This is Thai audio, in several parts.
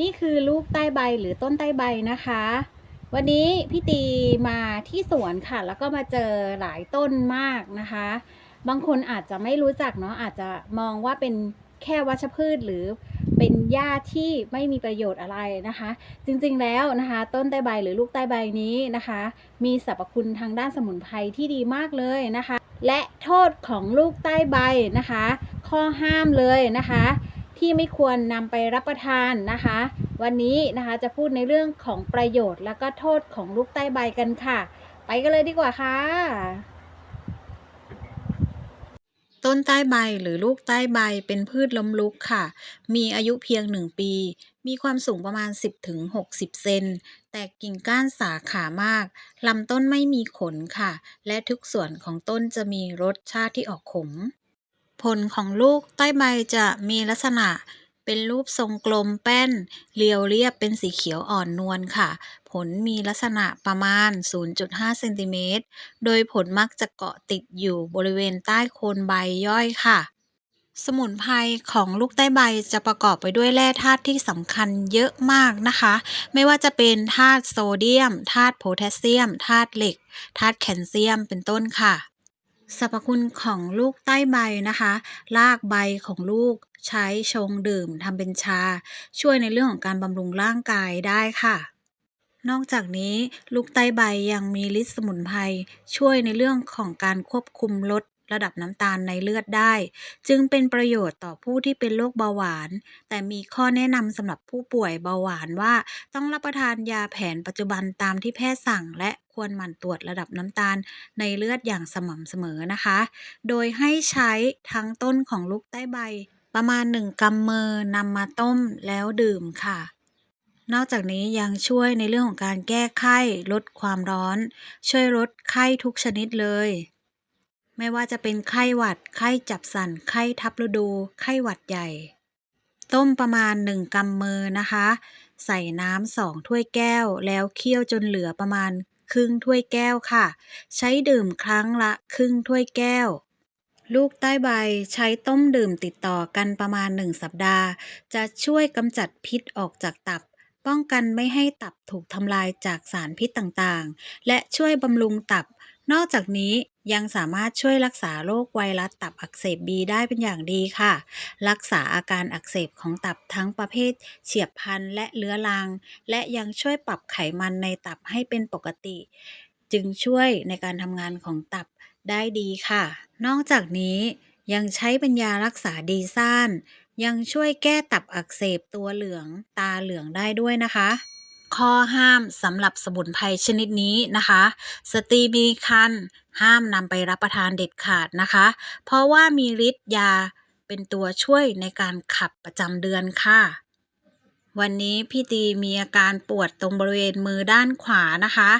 นี่คือลูกใต้ใบหรือต้นใต้ใบนะคะ วันนี้พี่ตีมาที่สวนค่ะ แล้วก็มาเจอหลายต้นมากนะคะ บางคนอาจจะไม่รู้จักเนาะอาจจะมองว่าเป็นแค่วัชพืชหรือเป็นหญ้าที่ไม่มีประโยชน์อะไรนะคะ จริงๆแล้วนะคะ ต้นใต้ใบหรือลูกใต้ใบนี้นะคะ มีสรรพคุณทางด้านสมุนไพรที่ดีมากเลยนะคะ และโทษของลูกใต้ใบนะคะ ข้อห้ามเลยนะคะ ที่ไม่ควรนำไปรับประทานนะคะ วันนี้นะคะจะพูดในเรื่องของประโยชน์ แล้วก็โทษของลูกใต้ใบกันค่ะ ไปกันเลยดีกว่าค่ะ ต้นใต้ใบหรือลูกใต้ใบเป็นพืชล้มลุกค่ะ มีอายุเพียง 1 ปี มีความสูงประมาณ 10-60 เซน แตกกิ่งก้านสาขามาก ลำต้นไม่มีขนค่ะ และทุกส่วนของต้นจะมีรสชาติที่ออกขม ผลของลูกใต้ใบจะมีลักษณะเป็นรูปทรงกลมแป้น เรียวเรียบเป็นสีเขียวอ่อนนวลค่ะ ผลมีลักษณะประมาณ 0.5เซนติเมตร โดยผลมักจะเกาะติดอยู่บริเวณใต้โคนใบย่อยค่ะ สมุนไพรของลูกใต้ใบจะประกอบไปด้วยแร่ธาตุที่สำคัญเยอะมากนะคะ ไม่ว่าจะเป็นธาตุโซเดียม ธาตุโพแทสเซียม ธาตุเหล็ก ธาตุแคลเซียม เป็นต้นค่ะ สรรพคุณของลูกใต้ใบนะคะ รากใบของลูกใช้ชงดื่มทำเป็นชา ช่วยในเรื่องของการบำรุงร่างกายได้ค่ะ นอกจากนี้ลูกใต้ใบยังมีฤทธิ์สมุนไพรช่วยในเรื่องของการควบคุมลด ระดับน้ำตาลในเลือดได้ จึงเป็นประโยชน์ต่อผู้ที่เป็นโรคเบาหวาน แต่มีข้อแนะนำสำหรับผู้ป่วยเบาหวานว่า ต้องรับประทานยาแผนปัจจุบันตามที่แพทย์สั่ง และควรหมั่นตรวจระดับน้ำตาลในเลือดอย่างสม่ำเสมอนะคะ โดยให้ใช้ทั้งต้นของลูกใต้ใบ ประมาณ 1กำมือนำมาต้มแล้วดื่มค่ะนอกจากนี้ยังช่วยในเรื่องของการแก้ไข้ ลดความร้อน ช่วยลดไข้ทุกชนิดเลย ไม่ว่าจะเป็นไข้หวัด ไข้จับสัน ไข้ทับฤดู ไข้หวัดใหญ่ ต้มประมาณ 1กำมือนะคะ ใส่น้ำสองถ้วยแก้ว แล้วเคี่ยวจนเหลือประมาณครึ่งถ้วยแก้วค่ะ ใช้ดื่มครั้งละครึ่งถ้วยแก้ว ลูกใต้ใบใช้ต้มดื่มติดต่อกันประมาณ 1 สัปดาห์ จะช่วยกำจัดพิษออกจากตับ ป้องกันไม่ให้ตับถูกทำลายจากสารพิษต่างๆ และช่วยบำรุงตับ นอกจากนี้ยังสามารถช่วยรักษาโรคไวรัสตับอักเสบบีได้เป็นอย่างดีค่ะ รักษาอาการอักเสบของตับทั้งประเภท เฉียบพลันและเรื้อรัง และยังช่วยปรับไขมันในตับให้เป็นปกติ จึงช่วยในการทำงานของตับได้ดีค่ะ นอกจากนี้ยังใช้เป็นยารักษาดีซ่าน ยังช่วยแก้ตับอักเสบตัวเหลืองตาเหลืองได้ด้วยนะคะ ข้อห้ามสำหรับสมุนไพรชนิดนี้นะคะ สตรีมีครรห้ามนำไปรับประทานเด็ดขาดนะคะ เพราะว่ามีฤทธิ์ยาเป็นตัวช่วยในการขับประจำเดือนค่ะวันนี้พี่ตีมีอาการปวดตรงบริเวณมือด้านขวานะคะ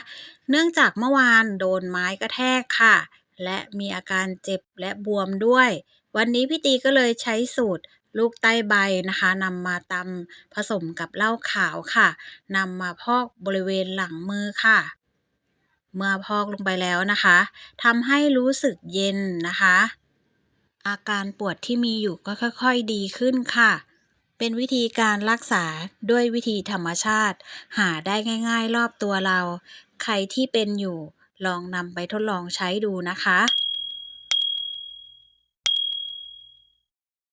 เนื่องจากเมื่อวานโดนไม้กระแทกค่ะ และมีอาการเจ็บและบวมด้วย วันนี้พี่ตีก็เลยใช้สูตร ลูกใต้ใบนะคะนำมาตำผสมกับเหล้าขาวค่ะนำมาพอกบริเวณหลังมือค่ะ เมื่อพอกลงไปแล้วนะคะทำให้รู้สึกเย็นนะคะ อาการปวดที่มีอยู่ก็ค่อย ๆ ดีขึ้นค่ะเป็นวิธีการรักษาด้วยวิธีธรรมชาติ หาได้ง่าย ๆ รอบตัวเรา ใครที่เป็นอยู่ ลองนำไปทดลองใช้ดูนะคะ